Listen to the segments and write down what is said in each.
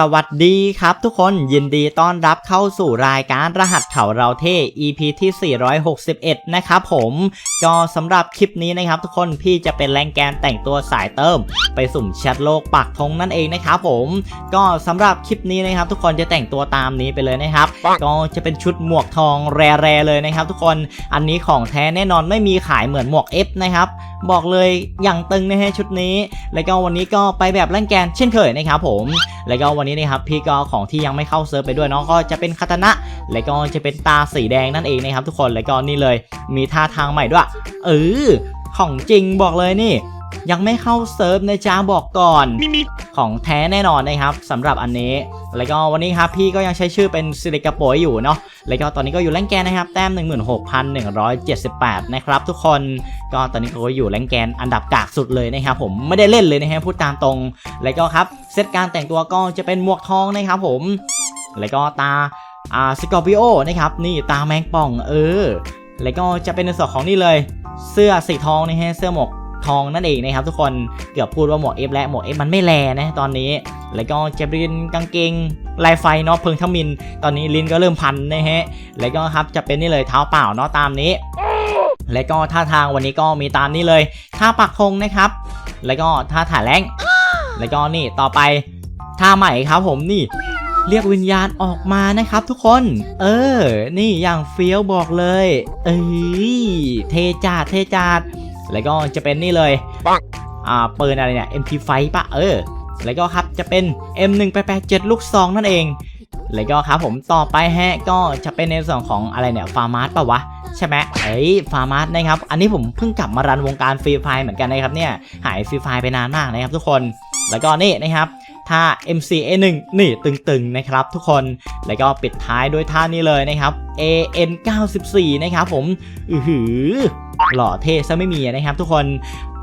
สวัสดีครับทุกคนยินดีต้อนรับเข้าสู่รายการรหัสเขาเราเท่ EP ที่ 461 นะครับผมก็สำหรับคลิปนี้นะครับทุกคนพี่จะเป็นแรงแกนแต่งตัวสายเติม ไปสุ่มแชทโลกปักธงนั่นเองนะครับผมก็สำหรับคลิปนี้นะครับ ทุกคนจะแต่งตัวตามนี้ไปเลยนะครับ ก็จะเป็นชุดหมวกทองแร่ๆเลยนะครับ ทุกคนอันนี้ของแท้แน่นอนไม่มีขายเหมือนหมวก F นะครับบอกเลยอย่างตึงนะฮะชุดนี้ แล้วก็วันนี้ก็ไปแบบแรงแกนเช่นเคยนะครับผมแล้วก็วันนี้นะครับพี่ก็ของที่ยังไม่เข้าเซิร์ฟไปด้วยเนาะก็จะเป็นคาตานะ แล้วก็จะเป็นตาสีแดงนั่นเองนะครับทุกคนแล้วก็นี่เลยมีท่าทางใหม่ด้วยเออของจริงบอกเลยนี่ ยังไม่เข้าเซิร์ฟนะจ้าบอกก่อน ของแท้แน่นอนนะครับสำหรับอันนี้ แล้วก็วันนี้ครับพี่ก็ยังใช้ชื่อเป็นซิลิกาโปยอยู่เนาะแล้วก็ตอนนี้ก็อยู่แรงแกนนะครับแต้ม 16,178 นะครับทุกคนก็ตอนนี้ก็อยู่แรงแกนอันดับกากสุดเลยนะครับผมไม่ได้เล่นเลยนะฮะพูดตามตรง แล้วก็ครับเซตการแต่งตัวก็จะเป็นหมวกทองนะครับผม แล้วก็ตาอ่าสกอร์ปิโอนะครับนี่ตาแมงป่องเออ แล้วก็จะเป็นในส่วนของนี่เลย เสื้อสีทองนะฮะเสื้อหมวก ทองนั่นเองนะครับทุกคนเกือบพูดว่าหมวกเอฟและหมวกเอฟมันไม่แลนะตอนนี้ แล้วก็เจะเป็นกางเกงลายไฟเนาะเพิงทมิน ตอนนี้ลิ้นก็เริ่มพันนะฮะแล้วก็ครับจะเป็นนี่เลยเท้าเปล่าเนาะตามนี้ แล้วก็ท่าทางวันนี้ก็มีตามนี้เลยท่าปักธงนะครับ แล้วก็ท่าถ่ายแรงแล้วก็นี่ต่อไปท่าใหม่ครับผมนี่เรียกวิญญาณออกมานะครับทุกคน เออ นี่อย่างเฟี้ยวบอกเลย เอ้ย เทจาดเทจาด แล้วก็จะเป็นนี่เลยปังอ่าปืนอะไรเนี่ย MP5 ปะเออ แล้วก็ครับจะเป็น M1887 ลูกซองนั่นเอง แล้วก็ครับผมต่อไปฮะก็จะเป็นในส่วนของอะไรเนี่ยฟาร์มาร์ปะวะใช่ไหมเอ้ย ฟาร์มาร์นะครับ อันนี้ผมเพิ่งกลับมารันวงการฟรีไฟเหมือนกันนะครับเนี่ย หายฟรีไฟไปนานมากนะครับทุกคน แล้วก็นี่นะครับ ท่า MCA1 นี่ตึงๆนะครับทุกคนแล้วก็ปิดท้ายด้วยท่านี้เลยนะครับ AN94 นะครับผมอือหือหล่อเท่ซะไม่มีนะครับทุกคน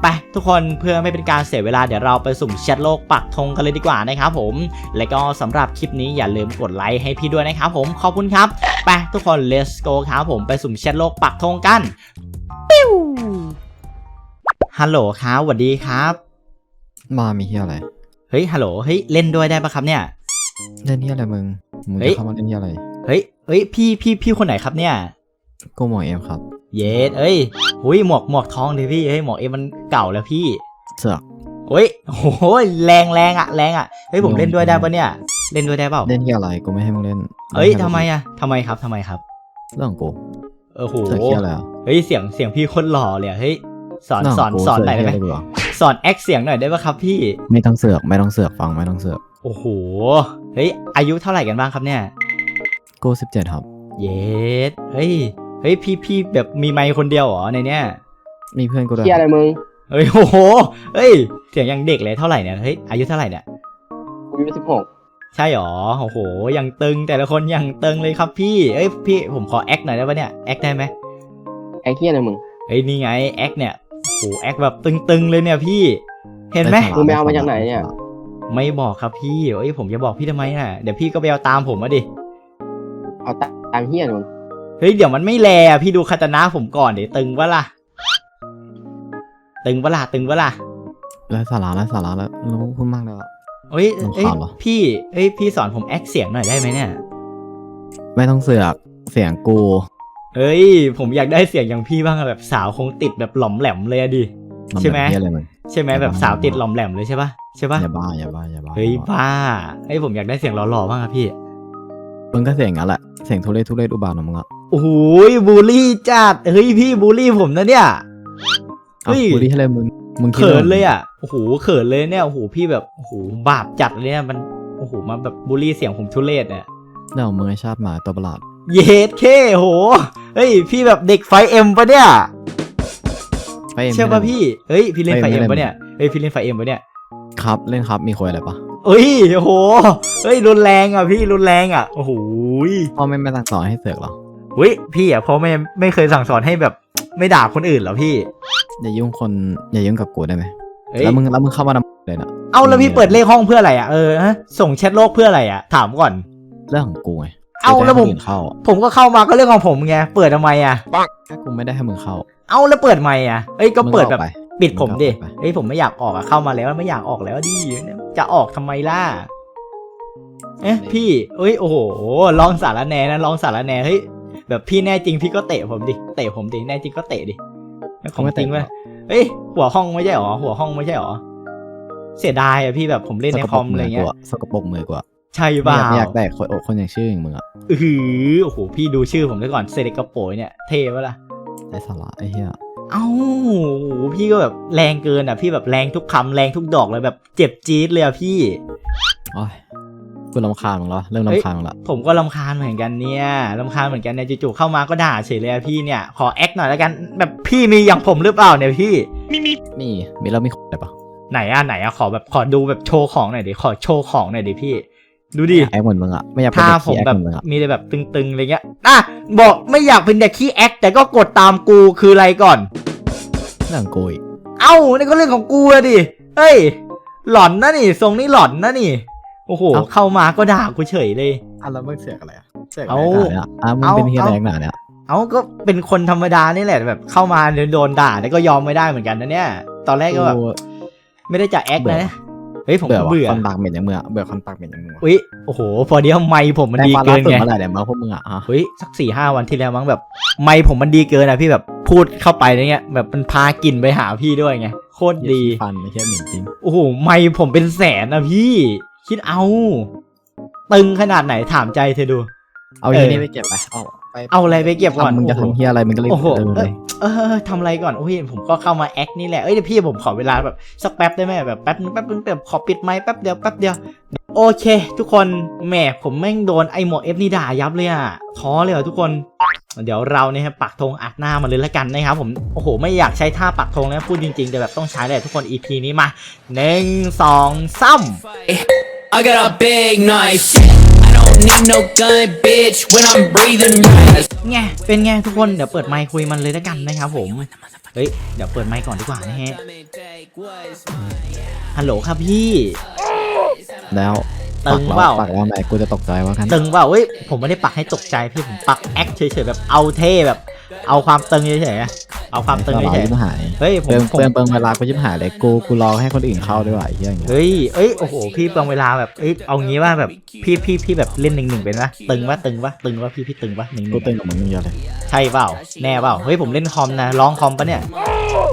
ไปทุกคนเพื่อไม่เป็นการเสียเวลาเดี๋ยวเราไปสุ่มแชทโลกปักธงกันเลยดีกว่านะครับผม และก็สำหรับคลิปนี้อย่าลืมกดไลค์ให้พี่ด้วยนะครับผมขอบคุณครับไปทุกคน let's go ครับผมไปสุ่มแชทโลกปักธงกันปิ้วฮัลโหลครับสวัสดีครับมามีเฮียอะไร เฮ้ยฮัลโหลเฮ้ยเล่นด้วยได้ปะครับเนี่ย เล่นเฮียอะไรมึง มึงเฮ้ย จะเข้ามาเล่นเฮียอะไร เฮ้ยเฮ้ยพี่พี่พี่คนไหนครับเนี่ย กูหมอเอ็มครับ เยสเอ้ยหุยหมวกหมวกทองดิพี่เฮ้ยหมวกเอ็มมันเก่าแล้วพี่เสือกเฮ้ยโอ้โหแรงแรงอะแรงอะเฮ้ยผมเล่นด้วยได้ปะเนี่ย เล่นด้วยได้เปล่าเล่นเฮียอะไร กูไม่ให้มึงเล่นเอ้ยล่นให้ทำไมกูอะทำไมครับทำไมครับเรื่องของกูเออโหเสือกเฮียอะไรอะเฮ้ยเสียงเสียงพี่โคนหล่อเลยอะเฮ้ยสอนเรื่องสของนกูสอนหน่อยได้ไหมเสืกเหี้ยอะรวะ สอนแอคเสียงหน่อยได้ปะครับพี่ ไม่ต้องเสือกไม่ต้องเสือกฟังไม่ต้องเสือกโอ้โห เฮ้ย อายุเท่าไหร่กันบ้างครับเนี่ยกูสิบเจ็ดครับ เยสเฮ้ย เฮ้ย พี่พี่แบบมีไมค์คนเดียวเหรอในเนี้ย มีเพื่อนกูด้วยเฮียอะไรมึงเฮ้ย โอ้โห เฮ้ย เสียงยังเด็กเลยเท่าไหร่เนี่ย เฮ้ย อายุเท่าไหร่เนี่ย กูอายุสิบหกใช่หรอ โอ้โห ยังตึงแต่ละคนยังตึงเลยครับพี่ เอ้ย พี่ผมขอแอคหน่อยได้ปะเนี่ย แอคได้ไหมไอ้เฮียอะไรมึง เฮ้ย นี่ไง แอคเนี่ย โอ้โหแอคแบบตึงๆเลยเนี่ยพี่ เห็นไหมด้สระมึงไปเอามาจากไหนเนี่ย ไม่บอกครับพี่เอ้ยผมจะบอกพี่ทำไมน่ะ เดี๋ยวพี่ก็ไปเอาตามผมมาดิ เอาตตามเฮียอะไรมึงเฮ้ยเดี๋ยวมันไม่แลอะพี่ดูคาตานะผมก่อนเดี๋ยวตึงวะล่ะ ตึงวะล่ะตึงวะล่ะแล้วสาระแล้วสาระแล้วรู้พูดมากแล้วอะเอ้ยรำคาญเอ้ยเหรอพี่ เอ้ยพี่สอนผมแอคเสียงหน่อยได้ไหมเนี่ย ไม่ต้องเสือกเสียงกู เอ้ย ผมอยากได้เสียงอย่างพี่บ้างอะแบบสาวคงติดแบบหล่อมแหลมเลยอะดินำใช่ไหมแบบเฮียอะไรมึงใช่ไหมแบบสาวติดหล่อมแหลมเลยใช่ปะใช่ปะอย่าบ้าอย่าบ้าอย่าบ้าเฮ้ยอย่าบ้าบ้าเฮ้ยผมอยากได้เสียงหล่อๆบ้างครับพี่มึงก็เสียงงั้นแหละเสียงทุเรศทุเรศอุบาทของมึงอะโอ้โหบูลลี่จัดเฮ้ยพี่บูลลี่ผมนะเนี่ยเฮ้อะยกูดีให้เลยมึงมึงคิดเขิว่านเลยอะโอ้โหเขินเลยเนี่ยโอ้โหพี่แบบโอ้โหบาปจัดเลยเนี่ยมันโอ้โหมาแบบบูลลี่เสียงผมทุเรศเนี่ยเรื่องของมึงไอชาติหมาตัวประหลาด เยสเคโห เฮ้ย พี่แบบเด็กไฟเอ็มปะเนี่ยไปเอ็มเชื่อปะพี่ เฮ้ย พี่เล่นไฟไฟเอ็เอ็มมปะเนี่ย เฮ้ย พี่เล่นไฟเอ็มปะเนี่ย ครับ เล่นครับ มีคุยอะไรปะเฮ้ยโอ้โหเฮ้ย รุนแรงอะพี่ รุนแรงอะ โอ้โหพ่อไม่ไม่ตั้งสอนให้เสือกหรอเฮ้ย พี่อะพ่อแม่ไม่เคยสั่งสอนให้แบบไม่ด่าคนอื่นเหรอพี่ อย่ายุ่งคน อย่ายุ่งกับกูได้ไหมเฮ้ยแล้วมึงแล้วมึงเข้ามาทำเลยนะเอาแล้วพี่เปิดเลขห้องเพื่ออะไรอะ เออฮะส่งแชทโลกเพื่ออะไรอะ ถามก่อน เรื่องของกูไง เอาแล้วผมจะให้คนอื่นเข้า ผมก็เข้ามาก็เรื่องของผมไงเปิดทำไมอะแค่กูไม่ได้ให้มึงเข้า เอาแล้วเปิดใหม่อะเอ้ยก็เปิดแบบมึงออกไปปิดผมดิมึงก็ออกไปเฮ้ยผมไม่อยากออกอะเข้ามาแล้วไม่อยากออกแล้วดิจะออกทำไมล่ะเอ๊ะพี่ เอ้ยโอ้โหลองสารแหนนะลองสารแหนเฮ้ยแบบพี่แน่จริงพี่ก็เตะผมดิเตะผมดิแน่จริงก็เตะดิของจริงเว้ยเอ้ยหัวห้องไม่ใช่หรอหัวห้องไม่ใช่หรอเสียดายอะพี่แบบผมเล่นในคอมอะไรเงี้ยสกปรกมือกว่า ใช่ไม่เปอยาล่ากไม่อยากได้คนคนอย่างชื่ออย่างมึงอะอือหือโอ้โหพี่ดูชื่อผมด้วยก่อนเซเลกโปยเนี่ยเท่ปะล่ะไอ้สาระไอ้เหี้ยเอ้าโอ้โหพี่ก็แบบแรงเกินอะ พี่แบบแรงทุกคำแรงทุกดอกเลยแบบเจ็บจี๊ดเลยอะพี่โอ้ยกูรำคาญมึงแล้วเริ่มเฮ้ยรำคาญมึงละผมก็ลำคาญเหมือนกันเนี่ยลำคาญเหมือนกันเนี่ยจู่ๆเข้ามาก็ด่าเฉยเลยอะพี่เนี่ยขอแอคหน่อยแล้วกัน แบบพี่มีอย่างผมหรือเปล่าเนี่ยพี่มีมีแล้วมีคนอะไรปะไหนอะไหนอะขอแบบขอดูแบบโชว์ของหน่อยดิขอโชว์ของหน่อยดิพี่ ดูดิ แอคเหมือนมึงอะไม่อยากเป็นถ้าเด็กผมขี้แอคแบบเหมือนมึงอะมีแต่แบบตึงๆอะไรเงี้ย อะ บอกไม่อยากเป็นเด็กขี้แอคแต่ก็กดตามกูคืออะไรก่อน เรื่องกูอีกเอ้านี่ก็เรื่องของกูอะดิเฮ้ย หลอนนะนี่ ทรงนี้หลอนนะนี่ โอ้โห เข้ามาก็ด่ากูเฉยเลย อะแล้วมึงเสียกอะไรอะเสียกเอาอะไรเนี่ยอะมึงเอาเป็นเฮียเอาแรงหนาเนี่ยเอ้าก็เป็นคนธรรมดานี่แหละแบบ เข้ามาเดี๋ยวโดนด่าแล้วก็ยอมไม่ได้เหมือนกันนะเนี่ย ตอนแรกก็แบบกู ไม่ได้จะแอคเบื่อนะ เฮ้ยผมเบื่อก็ว่ะเบื่อคนปากเหม็นอย่างมึงอะเบื่อคนปากเหม็นอย่างมึงว่ะอุ้ยโอ้โห พอดีว่าไมค์ผมมันแต่ดีความเกิรักนสุดไงเมื่อไหร่เนี่ยมาพวกมึงอะฮะเฮ้ยสักสี่ห้าวันที่แล้วมั้งแบบไมค์ผมมันดีเกินอะพี่แบบพูดเข้าไปเนี่ยแบบมันพากลิ่นไปหาพี่ด้วยไงโคตรดีฟันไม่ใช่เหม็นจริงโอ้โหไม่ผมเป็นแสนนะพี่ คิดเอา ตึงขนาดไหนถามใจเธอดู เอาเออเฮียนี่ไปเก็บไปเอาไป เอาอะไรไปเก็บก่อนทำมึงจะโอ้โหทำเฮียอะไรมึงก็เลยโอ้โหเดินเอเลอยเออทำอะไรก่อนโอ้ยผมก็เข้ามาแอคนี่แหละเอ้ยเดี๋ยวพี่ผมขอเวลาแบบสักแป๊บได้ไหมแบบแป๊บนึงแป๊บนึงแบบขอปิดไมค์แป๊บเดียวแป๊บเดียวโอเค ทุกคนแหมผมแม่งโดนไอหมวกเอฟนี่ด่ายับเลยอะท้อเลยอะทุกคน เดี๋ยวเราเนี่ยครับปักธงอัดหน้ามาเลยละกันนะครับผมโอ้โห ไม่อยากใช้ท่าปักธงนะพูดจริงๆแต่แบบต้องใช้เลยทุกคน EP นี้มาหนึ่งสองสาม I got a big knife. I don't need no gun, bitch, when I'm breathing right. ไงเป็นไงทุกคนเดี๋ยวเปิดไมค์คุยมันเลยละกันนะครับผมเฮ้ยเดี๋ยวเปิดไมค์ก่อนดีกว่านะฮะฮัลโหลครับพี่ แล้ว ตึงปักเปล่าปักแล้วไหนกูจะตกใจว่ากันตึงเปล่าเฮ้ยผมไม่ได้ปักให้ตกใจพี่ผมปักแอคเฉยๆแบบเอาเท่แบบ เอาความตึงเฉยๆอะเอาความตึงเราเฉยยิ้มหายๆเฮ้ยผมเปิงผมเปิงเปิงเวลากูยิ้มหายเลยกูกูรอให้คนอื่นเข้าด้วยว่ะไอ้เหี้ยอย่างเงี้ยเฮ้ยเอ้ยโอ้โหพี่เปลืองเวลาแบบเอ้ยเอางี้ว่าแบบพี่พี่พี่แบบเล่นหนึ่งหนึ่งเป็นปะตึงปะตึงปะตึงปะพี่พี่ตึงปะหนึ่งหกูนึ่งเต้นกับมึงเยอะเลยใช่เปล่าแน่เปล่าเฮ้ยผมเล่นคอมนะร้องคอมปะเนี่ย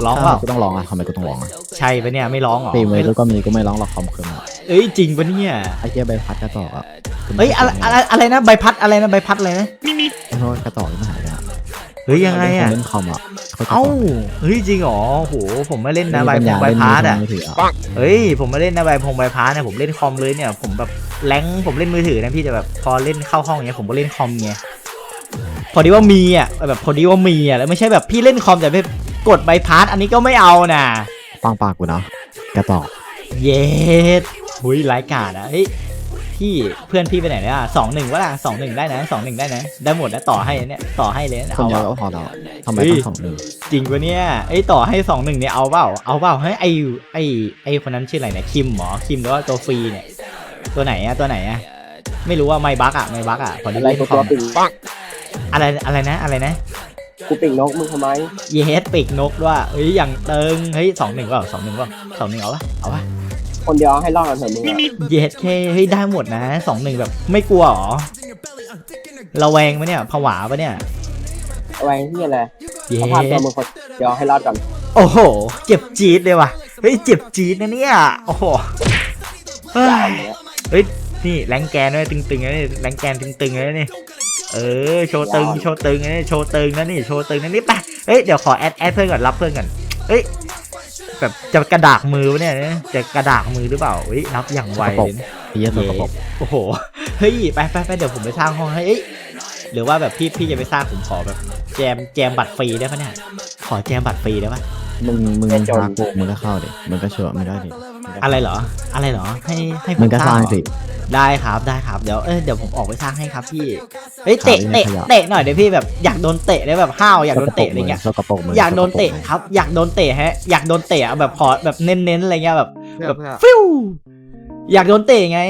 ร้องเปล่ากูต้องร้องอะทำไมกูต้องร้องอะใช่ปะเนี่ยไม่ร้องเหรอตีมือกูก็มีกูไม่ร้องหรอกคอมคืนอะ เอ้ยจริงปะเนี่ยไอ้เหี้ยใบพัดกระจอกอะเฮ้ยอะไรอะไรอะไรนะใบพัดอะไรนะใบพัดอะไรนะไอ้โทษกระจอกยิ้มหายเลยอะเฮ้ยยังไงอะเล่นคอมอะโคตรกระจเอ้าอกเฮ้ยจริงเหรอโหผมไม่เล่นนะไม่ใบมีพปังญใบญาเล่นพาร์ตอะมือถืออะเฮ้ยผมไม่เล่นนะใบพงใบพาร์ตเนี่ยผมเล่นคอมเลยเนี่ย ผมแบบแรงค์ผมเล่นมือถือนะพี่จะแบบพอเล่นเข้าห้องอย่างเงี้ยผมก็เล่นคอมไงพอดีว่ามีอะแบบพอดีว่ามีอะแล้วไม่ใช่แบบพี่เล่นคอมแต่ไปกดใบพาร์ตอันนี้ก็ไม่เอานะปังปากกูนะกระจอกเย็ด หุยรายกาดอะเฮ้ยพี่เพื่อนพี่ไปไหนเนี่ยสองหนึ่งวะล่ะสองหนึ่งได้นะสองหนึ่งได้นะ ได้หมดนะต่อให้เนี่ยต่อให้เลยนะคนเอาเดียวเปล่าก็พอแล้วทำไมเฮ้ยต้องสองหนึ่งจริงปะเนี่ยไอ้ยต่อให้สองหนึ่งเนี่ยเอาเปล่าเอาเปล่าเฮ้ยไอไอไอคนนั้นชื่ออะไรเนี่ยคิมเหรอคิมหรือว่าตัวฟรีเนี่ยตัวไหนอะตัวไหนอะไม่รู้ว่าไม่บักอะไม่บักอะพอดีอะไรเล่นกูคตัอวมปิ่งอะไรอะไรนะอะไรนะกูปิ่งนกมึงทำไมเยสปีกนกด้วยเฮ้ยอย่างเติงเฮ้ยสองหนึ่งเปล่าสองหนึ่งเปล่าสองหนึ่งเอาปะเอาปะ คนเดียวให้รอดกันเถอะมึงอะเยสเคเฮ้ยได้หมดนะสองหนึ่งแบบไม่กลัวหรอระแวงปะเนี่ยผวาปะเนี่ยเอาไว้ที่อะไรเยเขาพาตัวสมึงคนเดียวให้รอดก่อนโอ้โห เจ็บจี๊ดเลยว่ะเฮ้ยเจ็บจี๊ดนะเนี่ยโอ้โหเฮ้ยเฮ้ยนี่แรงแกนด้วยตึงๆนะนี่แรงแกนตึงๆนะนี่เออโชว์ตึงโชว์ตึงนะนี่โชว์ตึงนะนี่โชว์ตึงนะนี่ไปเฮ้ยเดี๋ยวขอแอดแอดเพื่อนก่อนรับเพื่อนก่อนเฮ้ย แบบจะกระดากมือวะเนี่ยจะกระดากมือหรือเปล่าเฮ้ยรับอย่างไวเลยนะไอ้เหี้ยสกปรกโอ้โหเฮ้ยไปไปไปเดี๋ยวผมไปสร้างห้องให้เอ้ยหรือว่าแบบพี่พี่จะไปสร้างผมขอแบบ แจมแจมบัตรฟรีได้ปะเนี่ยขอแจมบัตรฟรีได้ปะมึงมึงพากูมึงก็เข้าดิมึงก็เชื่อไม่ได้ดิ อะไรเหรอ อะไรเหรอ ให้ให้ผมึงก็สร้างเหอสิ ได้ครับได้ครับเดี๋ยวเออเดี๋ยวผมออกไปสร้างให้ครับพี่เฮ้ยเตะขายเตะขยะ เตะหน่อยเดี๋ยวพี่แบบอยากโดนเตะได้แบบห้าวอยากโดนเตะอะไรเงี้ยสกปรกมืออยากโดนเตะครับ อยากโดนเตะฮะ อยากโดนเตะอะแบบขอแบบเน้นๆอะไรเงี้ยแบบแบบฟิวอยากโดนเตะไง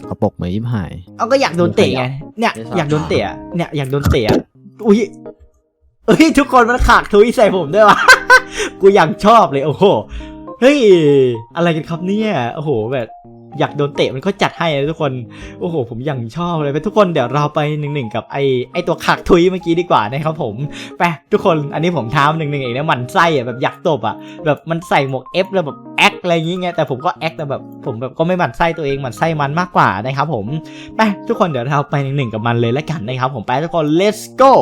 สกปรกมือยิ้มหาย เอาก็อยากโดนเตะไง เนี่ยไม่ชอบอยากโดนเตะอะเนี่ยอยากโดนเตะอะอุ้ยเอ้ยทุกคนมันขากทุยใส่ผมด้วยวะ กูอยากชอบเลยโอ้โห เฮ้ย อะไรกันครับเนี่ย โอ้โห แบบอยากโดนเตะมันก็จัดให้นะทุกคน โอ้โห ผมยังชอบเลยไปทุกคนเดี๋ยวเราไปหนึ่งหนึ่งกับไอไอตัวขากทุยเมื่อกี้ดีกว่านะครับผม ไปทุกคน อันนี้ผมท้ามหนึ่งหนึ่งเองนะหมันไส้อะแบบอยากตบอะแบบมันใส่หมวกเอฟแล้วแบบแอคอะไรอย่างเงี้ย แต่ผมก็แอคแต่แบบผมแบบก็ไม่หมั่นไส้ตัวเองหมั่นไส้มันมากกว่านะครับผม ไปทุกคนเดี๋ยวเราไปหนึ่งหนึ่งกับมันเลยแล้วกันนะครับผม ไปทุกคน let's go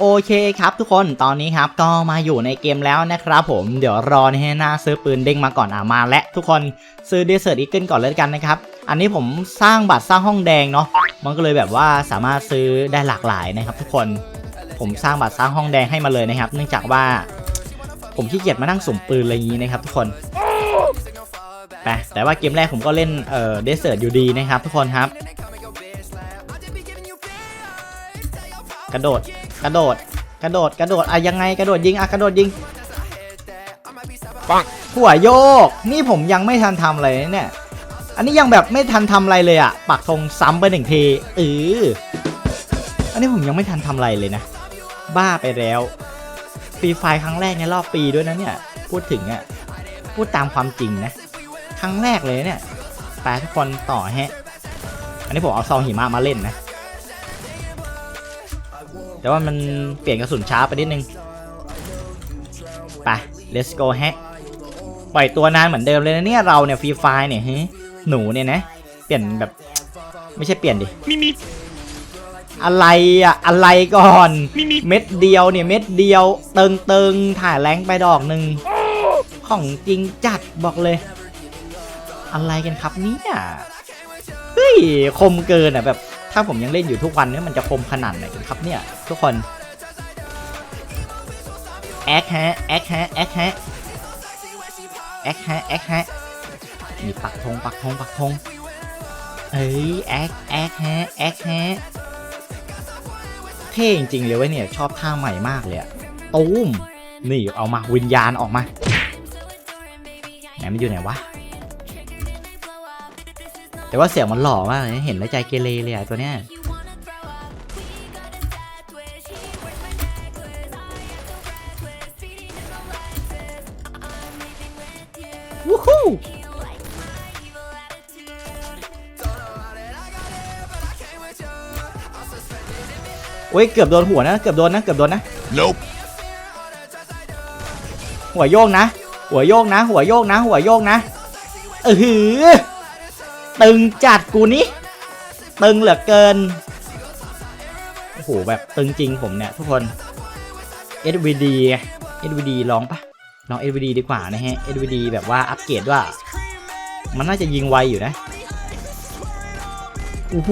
โอเคครับทุกคนตอนนี้ครับก็มาอยู่ในเกมแล้วนะครับผมเดี๋ยวรอให้หน้าซื้อปืนเด้งมาก่อนอะมาและทุกคนซื้อเดสเซอร์อีเกิลก่อนเลยกันนะครับ อันนี้ผมสร้างบัตรสร้างห้องแดงเนาะมันก็เลยแบบว่าสามารถซื้อได้หลากหลายนะครับ ทุกคนผมสร้างบัตรสร้างห้องแดงให้มาเลยนะครับ เนื่องจากว่า ผมขี้เกียจมานั่งสุ่มปืนอะไรอย่างนี้นะครับ ทุกคนไปแต่ว่าเกมแรกผมก็เล่นเอ่อเดสเซอร์อยู่ดีนะครับ ทุกคนครับ กระโดด กระโดด กระโดด กระโดดอะยังไงกระโดดยิงอะกระโดดยิงปังหัวโยก นี่ผมยังไม่ทันทำอะไรเลยเนี่ย อันนี้ยังแบบไม่ทันทำอะไรเลยอะปักธงซ้ำไปหนึ่งทีเอออันนี้ผมยังไม่ทันทำอะไรเลยนะ บ้าไปแล้วฟรีไฟครั้งแรกในรอบปีด้วยนะเนี่ย พูดถึงอะพูดตามความจริงนะ ครั้งแรกเลยเนี่ยไปทุกคนต่อฮะ อันนี้ผมเอาซองหิมะมาเล่นนะ แต่ว่ามันเปลี่ยนกระสุนช้าไปนิดนึงไป let's go ฮะปล่อยตัวนานเหมือนเดิมเลยนะเนี่ยเราเนี่ยฟรีไฟเนี่ยฮะหนูเนี่ยนะ เปลี่ยนแบบไม่ใช่เปลี่ยนดิอะไรอะอะไรก่อน เม็ดเดียวเนี่ยเม็ดเดียวเติงเติงถ่ายแรงไปดอกหนึ่งของจริงจัดบอกเลย อะไรกันครับเนี่ยเฮ้ยคมเกินอะแบบ ถ้าผมยังเล่นอยู่ทุกวันเนี่ยมันจะคมขนาดไหนกันครับเนี่ย ทุกคนแอคฮะแอคฮะแอคฮะแอคฮะแอคฮะมีปักธงปักธงปักธงเอ้ยแอคแอคฮะแอคฮะเท่จริงๆเลยเว้ยเนี่ยชอบท่าใหม่มากเลยอะตูมนี่เอามาวิญญาณออกมาไหนมันอยู่ไหนวะ แต่ว่าเสียงมันหล่อมากเลยเห็นแล้วใจเกเรเลยอะตัวเนี้ยวู้ฮู้โอ้ยเกือบโดนหัวนะเกือบโดนนะเกือบโดนนะ Nope. หัวโยกนะ หัวโยกนะ หัวโยกนะ หัวโยกนะเออหือ ตึงจัดกูนี่ตึงเหลือเกิน โอ้โห แบบตึงจริงผมเนี่ยทุกคน SVD SVD ลองปะลอง SVD ดีกว่านะฮะ SVD แบบว่าอัปเกรดว่า มันน่าจะยิงไวอยู่นะ โอ้โห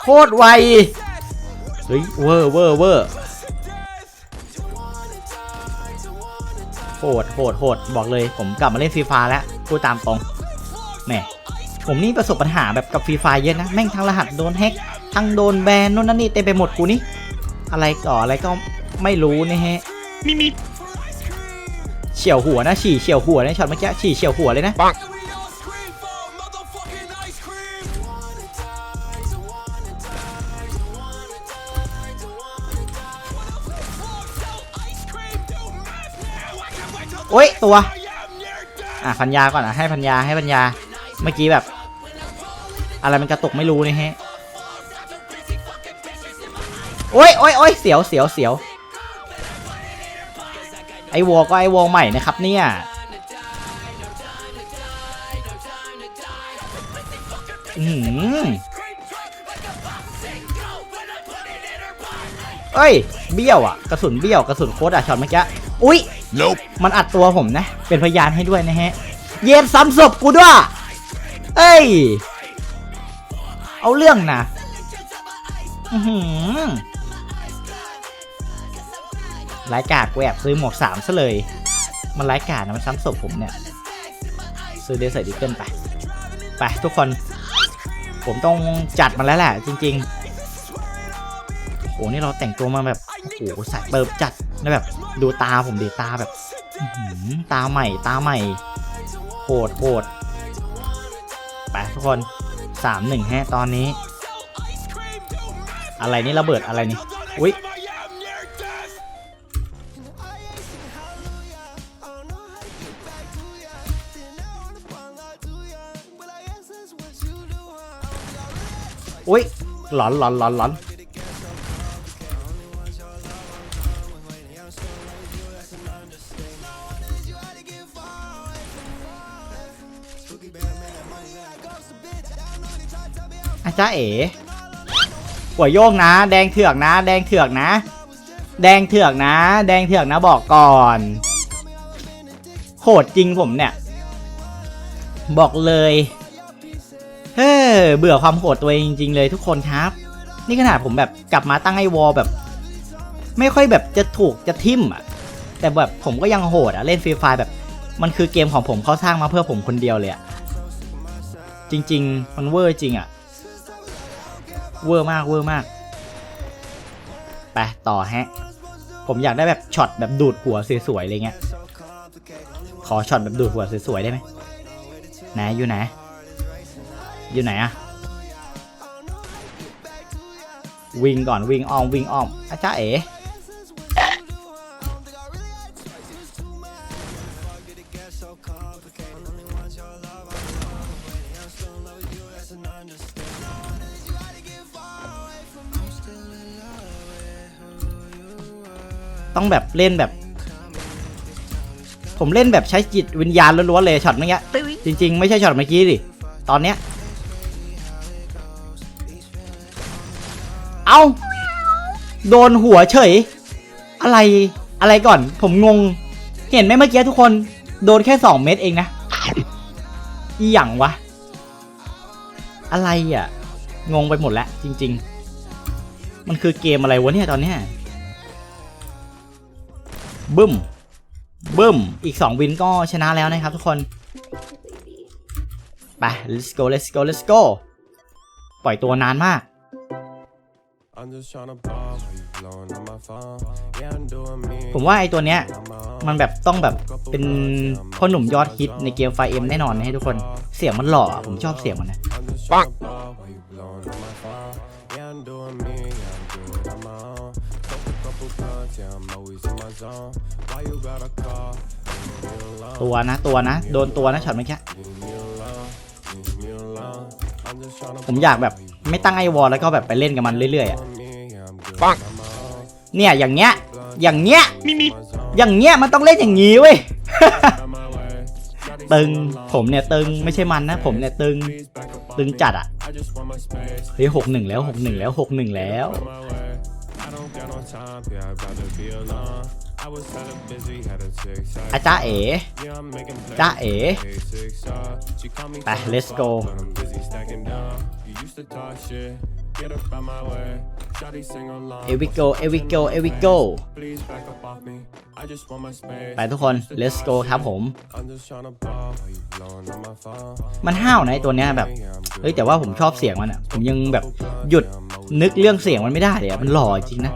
โคตรไว เฮ้ย เวอร์เวอร์เวอร์โหดโหดโหดบอกเลยผมกลับมาเล่นฟรีไฟแล้วพูดตามตรงแหม ผมนี่ประสบปัญหาแบบกับฟรีไฟเยอะนะ แม่งทั้งรหัสโดนแฮ็กทั้งโดนแบนโน่นนั่นนี่เต็มไปหมดกูนี่ อะไรก่ออะไรก็ไม่รู้นะฮะเฉียวหัวนะฉี่เฉียวหัวนะช็อตเมื่อกี้ฉี่เฉียวหัวเลยนะปังโอ๊ยตัว อะพัญญาก่อนอะให้พัญญาให้พัญญา เมื่อกี้แบบ อะไรมันกระตุกไม่รู้นี่ฮะ โอ๊ยโอ๊ยโอ๊ยเสียวเสียวเสียว ไอวอก็ไอวอใหม่นะครับเนี่ยอือหือเอ้ย เบี้ยวอะ กระสุนเบี้ยวกระสุนโคตรอะช็อตเมื่อกี้อุ๊ย Nope. มันอัดตัวผมนะ เป็นพยานให้ด้วยนะฮะ เย็นซ้ำศพกูด้วย เอ้ย เอาเรื่องนะอือหือรายกาดกูแอบซื้อหมวกสามซะเลย มันรายกาดนะมันซ้ำศพผมเนี่ย ซื้อเดซเซอร์ดิเกิลไป ไปทุกคน ผมต้องจัดมันแล้วแหละจริง ๆ โอ้นี่เราแต่งตัวมาแบบ โอ้โหสายเปิบจัดแล้วแบบ ดูตาผมดีตาแบบตาใหม่ ตาใหม่โหดโหด ไปทุกคน 3 1แฮะตอนนี้ อะไรนี่ระเบิดอะไรนี่ อุ๊ยอุ๊ยหลอนหลอนหลอนหลอน จ้าเอ๋หัวโยกนะ แดงเถือกนะ แดงเถือกนะ แดงเถือกนะ แดงเถือกนะบอกก่อนโหดจริงผมเนี่ย บอกเลยเฮ้เบื่อความโหดตัวเองจริงๆเลยทุกคนครับ นี่ขนาดผมแบบกลับมาตั้งไอ้วอลแบบ ไม่ค่อยแบบจะถูกจะทิ่มอะ แต่แบบผมก็ยังโหดอะเล่นฟรีไฟแบบ มันคือเกมของผมเขาสร้างมาเพื่อผมคนเดียวเลยอะจริง ๆ มันเวอร์จริงอะ เวอร์มากเวอร์มาก ไปต่อฮะ ผมอยากได้แบบช็อตแบบดูดหัวสวยๆอะไรเงี้ย ขอช็อตแบบดูดหัวสวยๆได้ไหมไหนอยู่ไหน อยู่ไหนอะวิ่งก่อนวิ่งอ้อมวิ่งอ้อมอาจ้าเอ๋ ต้องแบบเล่นแบบ ผมเล่นแบบใช้จิตวิญญาณล้วนๆเลยช็อตเมื่อกี้จริง ๆ ไม่ใช่ช็อตเมื่อกี้ดิตอนเนี้ยเอาโดนหัวเฉย อะไรอะไรก่อน ผมงง เห็นไหมเมื่อกี้ทุกคน โดนแค่สองเม็ดเองนะ อีหยังวะ อะไรอะ งงไปหมดแล้วจริง ๆ มันคือเกมอะไรวะเนี่ยตอนเนี้ย บึ้ม บึ้ม อีก 2 วินก็ชนะแล้วนะครับทุกคน ไป let's go let's go let's go ปล่อยตัวนานมาก I'm just tryna ball while you blowing on my phone. Yeah, I'm doing me. ผมว่าไอตัวเนี้ย on my own. มันแบบต้องแบบเป็นพ่อหนุ่มยอดฮิตในเกมไฟเอ็มแน่นอนนะให้ทุกคน เสียงมันหล่ออะผมชอบเสียงมันนะ I'm just ตัวนะตัวนะ โดนตัวนะช็อตเมื่อกี้ Leave me alone. Leave me alone. I'm just tryna ผมอยากแบบไม่ตั้งไอวอลแล้วก็แบบไปเล่นกับมันเรื่อยๆอะ ball me. Yeah, I'm good on my own. เนี่ยอย่างเงี้ยอย่างเงี้ย My zone. อย่างเงี้ยมันต้องเล่นอย่างงี้เว้ย On my way. Shawty ตึง sing along. ผมเนี่ยตึงไม่ใช่มันนะ ผมเนี่ยตึง Please back up off ตึง me. จัดอะ I just want my space. เฮ้ยหกหนึ่งแล้วหกหนึ่งแล้วหกหนึ่งแล้ว On my way. I don't got no time, yeah, I'd rather be alone. I was kinda busy, had a six อาจ้าเอ๋ Yeah, I'm making plans. จ้าเอ๋ Six She call me ไป from the let's spot, go but I'm busy stacking down. You used to talk shit, Get up out my way. Shawty sing along. เอวิโกเอวิโกเอวิโก Please back up off me. I just want my space. ไปทุกคน let's go ครับผม I'm just tryna ball while you blowing on my phone. มันห้าวนะไอตัวเนี้ยแบบ Yeah, I'm good. เฮ้ยแต่ว่าผมชอบเสียงมันอะ ผมยังแบบหยุดนึกเรื่องเสียงมันไม่ได้เลยอะมันหล่อจริงนะ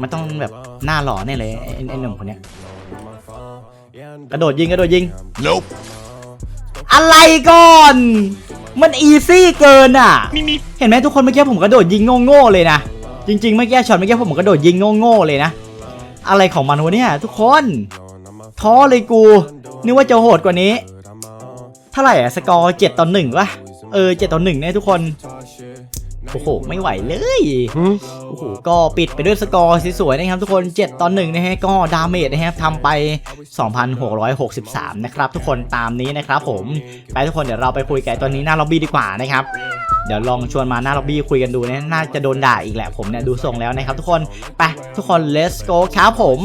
มันต้องแบบหน้าหล่อแน่เลยไอ้ไอ้หนุ่มคนเนี้ย Blowing on my phone. Yeah, I'm กระโดดยิงกระโดดยิง Nope. อะไรก่อน มันอีซี่เกินอะเห็นไหมทุกคนเมื่อกี้ผมกระโดดยิงโง่ๆเลยนะ จริงๆเมื่อกี้ช็อตเมื่อกี้ผมกระโดดยิงโง่ๆเลยนะ อะไรของมันวะเนี่ยทุกคน Blowing on my ท้อเลยกู นึกว่าจะโหดกว่านี้ foot, I'm on. เท่าไหร่อะสกอร์เจ็ดต่อหนึ่งวะ เออเจ็ดต่อหนึ่งเนี่ยทุกคน Talk shit. โอ้โห ไม่ไหวเลย โอ้โห ก็ปิดไปด้วยสกอร์สวยๆนะครับทุกคน 7ต่อ1นะฮะ ก็ดาเมจนะครับทำไป 2,663 นะครับทุกคนตามนี้นะครับผม ไปทุกคนเดี๋ยวเราไปคุยกับไอ้ตัวนี้หน้าล็อบบี้ดีกว่านะครับเดี๋ยวลองชวนมาหน้าล็อบบี้คุยกันดูนะน่าจะโดนด่าอีกแหละผมเนี่ยดูทรงแล้วนะครับทุกคน ไปทุกคน let's go ครับผม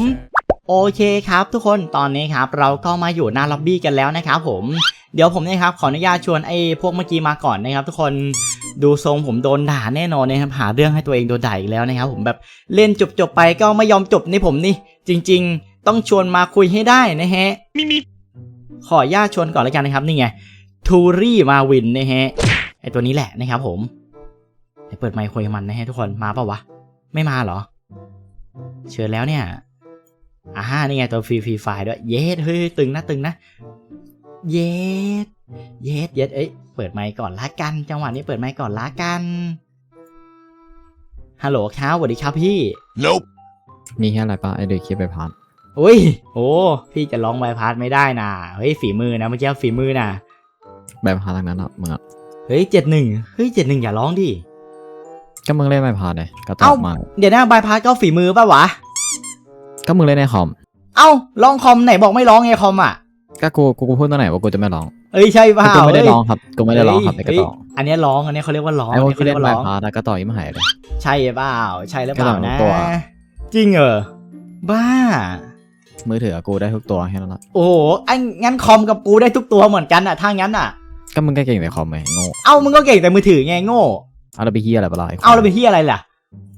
โอเคครับทุกคนตอนนี้ครับเราก็มาอยู่หน้าล็อบบี้กันแล้วนะครับผมเดี๋ยวผมนะครับขออนุญาตชวนไอ้พวกเมื่อกี้มาก่อนนะครับทุกคน ดูทรงผมโดนด่าแน่นอนนะครับหาเรื่องให้ตัวเองโดนด่าอีกแล้วนะครับผมแบบเล่นจบๆไปก็ไม่ยอมจบนี่ผมนี่ จริง ๆ ต้องชวนมาคุยให้ได้นะฮะขออนุญาตชวนก่อนแล้วกันนะครับนี่ไงทูรี่มาวินนะฮะไอตัวนี้แหละนะครับผมเดี๋ยวเปิดไมค์คุยกับมันนะฮะทุกคนมาเปล่าวะ ไม่มาเหรอ เชิญแล้วเนี่ยอ่านี่ไงตัวฟรีฟรีไฟด้วย เยสเฮ้ยตึงนะตึงนะ เยส เยสเยสเอ้ยเปิดไมค์ก่อนละกัน จังหวะนี้เปิดไมค์ก่อนละกันฮัลโหลครับสวัสดีครับพี่ Nope. มีแค่อะไรปะไอเด็กคิดไปพาร์ทอุ้ยโอ้พี่จะร้องใบพาร์ทไม่ได้นะเฮ้ยฝีมือนะเมื่อกี้ฝีมือนะแบบพาร์ททางนั้นอะมึงอะเฮ้ยเจ็ดหนึ่งเฮ้ยเจ็ดหนึ่งอย่าร้องดิก็มึงเล่นไม่พาเลยกระตอเอ้ากมากเดี๋ยวนะบายพาสก็ฝีมือป่ะวะก็มึงเล่นในคอม เอ้าร้องคอมไหนบอกไม่ร้องไงคอมอะ ก็กูกูกูพูดตอนไหนว่ากูจะไม่ร้องเอ้ยใช่เปล่ากูไม่ได้เอ้ยร้องครับกูไม่ได้ร้องครับไอ้กระเฮ้ยตอกอันเนี้ยร้องอันเนี้ยเขาเรียกว่าร้องไอ้พวกอัที่นเล่เนี้ยนเขาไมเรียกว่าร้องพาสก็ต่อยไม่หายเลยใช่เปล่าใช่หรือเปล่าก็ลนะองตัวจริงเหรอบ้า มือถือกูได้ทุกตัวแค่นั้นละโอ้โหไอ้งั้นคอมกับกูได้ทุกตัวเหมือนกันอะถ้างั้นอะ ก็มึงก็เก่งในคอมไงโง่เอ้ามึงก็เก่งแต่มือถือไงโง่เอาเราไปเฮียอะไรเปล่าไควายเอาแล้วไปที่อะไรล่ะ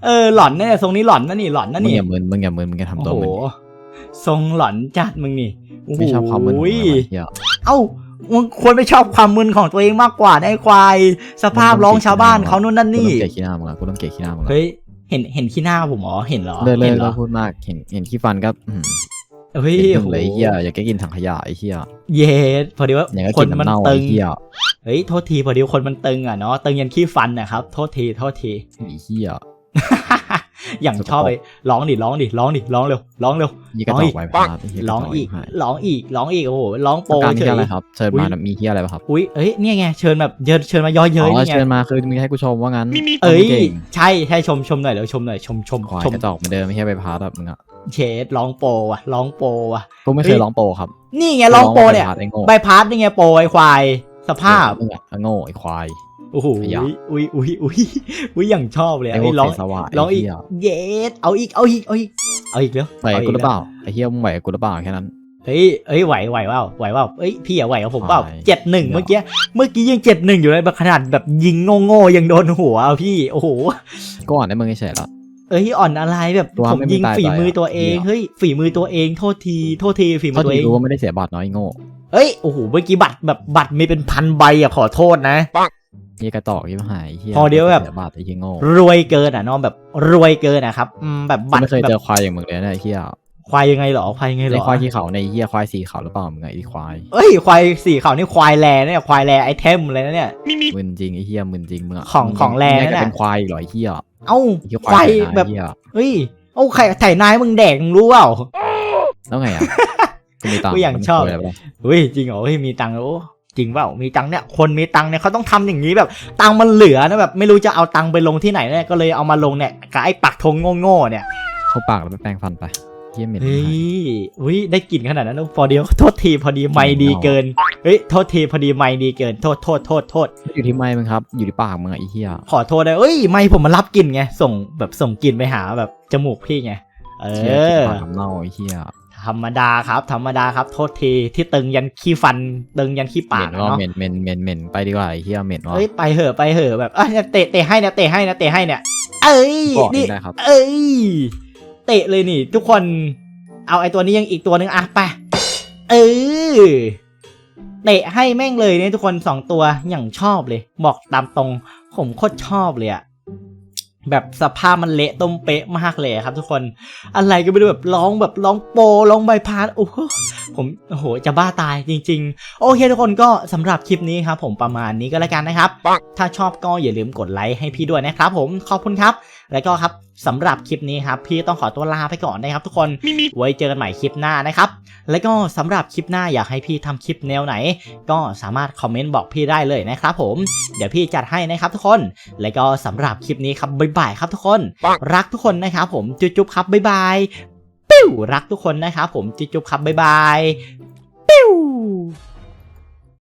เออหล่อนเนี่ยทรงนี้หล่อนนะนี่หล่อนนะมึงนี่อย่ามึนมึงอย่ามึนมึงอย่าทำตัวโอ้โหมึนทรงหล่อนจัดมึงนี่โอ้โห ไม่ชอบความมึนของมึงอะเฮียเอ้ามึงควรไปชอบความมึนของตัวเองมากกว่านะไอ้ควาย สภาพร้องชาวบ้านเขานู่นนั่นกูนี่ต้องเกลียดขี้หน้ามึงละกูต้องเกลียดขี้หน้ามึงละเฮ้ยเห็นเห็นขี้หน้าผมเหรอเห็นเหรอเลิกเลิเห็กนเหรเลิอกพูดมากเห็นเห็นขี้ฟันก็อืมเฮ้ยเห็นโอ้มึงโหเลยไอ้เฮียอยากแกกินถังขยะไอ้เฮียเย็ดพอดีว่าอย่างก็คกินนมันน้ำเน่าตึไอ้งเฮียเฮ้ยโทษทีพอดีว่าคนมันตึงอะเนาะตึงยันขี้ฟันนะครับ โทษทีโทษทีไอ้เฮีย อย่างชอบไปร้องดิร้องดิร้องดิร้องเร็วร้องเร็วยี่กระจอกไว้พาดไอ้เฮียร้องอีกระจร้องอีกร้องอีกโอ้โหร้องโปอกไว้พาดต้องการเฉเฮียยอะไรครับเชิญอุ๊มายมีเฮียอะไรป่ะครับอุ้ยเอ้ยเนี่ยไงเชิญแบบเชิญเชิญมาย่อเย้ยอ๋อนี่ไงเชิญมาคือมึงให้กูชมว่างั้นเอ้ยเก่งใช่ใช่ชมชมหน่อยเดี๋ยวชมหน่อยชมชมควายชมกระจอกเหมือนเดิมไม่ใช่ไปพาร์ทแบบมึงอะเชดร้องโปรว่ะร้องโปรว่ะกูไม่เคเฮ้ยยร้องโปรครับ นี่ไงร้องโปรเนี่ยกูร้องไปพาร์ทไอ้โง่ใบพัดนี่ไงโปรไอควายสภาพมึงอะไอ้โง่ไอ้ควาย โอ้โหขยะอุ้ยอุ้ยอุ้ยอุ้ยอย่างชอบเลยไอ้อะพวไอ้กร้องเสสวะร้องไอ้อีกเหี้ยเย็ดเอาอีกเอาอีกเอาอีกเอาอีกเร็วไหวกับกูหรือเปเปล่าไอ้เฮียมึงไหวกับกูหรือเปล่าแค่นั้นเฮ้ยเฮ้ยไหวไหวเปล่าไหวเปล่าเอ้ยพี่อะไหวกับผมเปล่าไหวเจ็ดหนึ่งเดี๋ยวเมื่อกี้เมื่อกี้ยังเจ็ดหนึ่งอยู่เลยแบบขนาดแบบยิงโง่ๆยังโดนหัวอะพี่โอ้โหก็อ่อนได้มึงเฉยๆละเอ้ยอ่อนอะไรแบบตัวผมไม่มียิงตายฝีมือไปอะตัวเองเหี้ยเฮ้ยฝีมือตัวเองโทษทีโทษทีฝีมืเขาอตัวทีเองรู้ว่าไม่ได้เสียบัตรน้อยโง่เอ้ยโอ้โหเมื่อกี้บัตรแบบบัตรมีเป็นพันใบอะขอโทษนะเฮี ยกระตอกยี่หายเฮียพอเดี๋ยวแบบสีบัตรไอ้เฮียโง่รวยเกินอะน้องแบบรวยเกินอะครับอืมแบบกูบัตรไม่เคยแบเจอบควายอย่างมึงเลยนะไอ้เฮียควายยังไงเหรอควายยังไงเหรไอ้อควายที่เขาในเฮียควายสีเขาหรือเปล่ามึงไอ้ควายเอ้ยควายสีขาวนี่ควายแลเนี่ยควายแลไอเทมเลยนะเนี่ยมึนจริงไอ้เฮียมึนจริงมึงะของมึของแรงมึนั่นจะน่ะเป็นควายอีกเหรอไอ้เฮียเอ้าไอ้เฮียควายไถนาแบบไอ้เฮียเฮ้ยเอ้าไข่ไถ่นายมึงแดกมึงรู้เปล่าแล้วไงอะกูมีตังค์กูอย่างชอบแล้วมึงคุยอะไรปะเฮ้ยจริงเหรอเฮ้ยมีตังค์โอ้ จริงเปล่ามีตังค์เนี่ยคนมีตังค์เนี่ยเขาต้องทำอย่างนี้แบบ ตังค์มันเหลือนะแบบไม่รู้จะเอาตังค์ไปลงที่ไหนเนี่ยก็เลยเอามาลงเนี่ยกับไอ้ปักธงโง่ๆเนี่ยเข้าปากแล้วไปแปรงฟันไปเฮียเหม็นเฮ้หายยอุ้ยได้กลิ่นขนาดนั้นพอเดียวโทษทีพอดีไม่ดีเกินเฮ้ยโทษทีพอดีไม่ดีเกินโทษโทษโทษโทษไม่อยู่ที่ไม้มึงครับ อยู่ที่ปากมึงอะไอ้เหี้ยขอโทษนะเอ้ยไม่ผมมารับกลิ่นไงส่งแบบส่งกลิ่นไปหาแบบจมูกพี่ไงเอเหี้ยอปากน้ำเน่าไอ้เหี้ย ธรรมดาครับ ธรรมดาครับ โทษทีที่ตึงยันขี้ฟัน ตึงยันขี้เหปาม็กนอะว่าเนาะเหม็นเหม็นเหม็นเหม็นไปดีกว่าไอ้เหี้ยเหม็นว่าเอ้ยไปเหอะไปเหอะแบบอะเนี่ยเตะเตะให้นะเตะให้นะเตะให้เนี่ย เอ้ยบอกนี่ได้ครับเอ้ยเตะเลยนี่ ทุกคนเอาไอ้ตัวนี้ยังอีกตัวหนึ่งอะไปเออเตะให้แม่งเลยเนี่ยทุกคนสองตัวอย่างชอบเลย บอกตามตรง ผมโคตรชอบเลยอะ แบบสภาพมันเละต้มเป๊ะมากเลยครับทุกคน อะไรก็ไม่รู้แบบร้องแบบร้องโปรร้องใบพาดโอ้โหผมโอ้โหจะบ้าตายจริง ๆ โอเคทุกคนก็สำหรับคลิปนี้ครับผมประมาณนี้ก็แล้วกันนะครับ ถ้าชอบก็อย่าลืมกดไลค์ให้พี่ด้วยนะครับผมขอบคุณครับ แล้วก็ครับสำหรับคลิปนี้ครับพี่ต้องขอตัวลาไปก่อนนะครับทุกคนไว้เจอกันใหม่คลิปหน้านะครับแล้วก็สำหรับคลิปหน้าอยากให้พี่ทำคลิปแนวไหน ก็สามารถคอมเมนต์บอกพี่ได้เลยนะครับผมเดี๋ยวพี่จัดให้นะครับทุกคน แล้วก็สำหรับคลิปนี้ครับบ๊ายบายครับทุกคน รักทุกคนนะครับผมจุ๊บจุ๊บครับบ๊ายบายปิ้วรักทุกคนนะครับผมจุ๊บจุ๊บครับบ๊ายบายปิ้ว